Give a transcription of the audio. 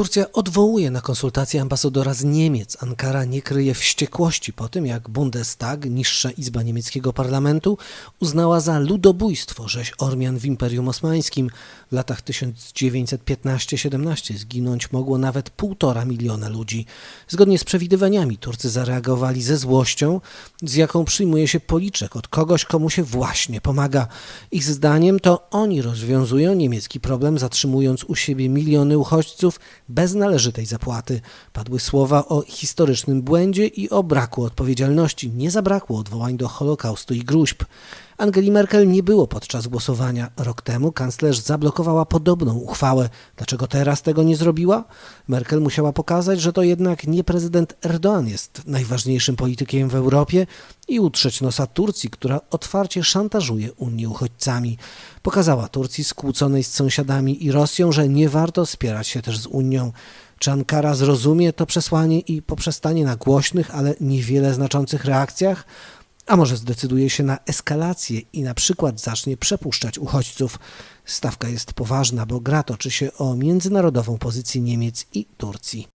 Turcja odwołuje na konsultacje ambasadora z Niemiec. Ankara nie kryje wściekłości po tym, jak Bundestag, niższa izba niemieckiego parlamentu, uznała za ludobójstwo rzeź Ormian w Imperium Osmańskim. W latach 1915-17 zginąć mogło nawet półtora miliona ludzi. Zgodnie z przewidywaniami Turcy zareagowali ze złością, z jaką przyjmuje się policzek od kogoś, komu się właśnie pomaga. Ich zdaniem to oni rozwiązują niemiecki problem, zatrzymując u siebie miliony uchodźców bez należytej zapłaty. Padły słowa o historycznym błędzie i o braku odpowiedzialności. Nie zabrakło odwołań do Holokaustu i gruźb. Angeli Merkel nie było podczas głosowania. Rok temu kanclerz zablokowała podobną uchwałę. Dlaczego teraz tego nie zrobiła? Merkel musiała pokazać, że to jednak nie prezydent Erdoğan jest najważniejszym politykiem w Europie i utrzeć nosa Turcji, która otwarcie szantażuje Unię uchodźcami. Pokazała Turcji skłóconej z sąsiadami i Rosją, że nie warto spierać się też z Unią. Czy Ankara zrozumie to przesłanie i poprzestanie na głośnych, ale niewiele znaczących reakcjach? A może zdecyduje się na eskalację i na przykład zacznie przepuszczać uchodźców? Stawka jest poważna, bo gra toczy się o międzynarodową pozycję Niemiec i Turcji.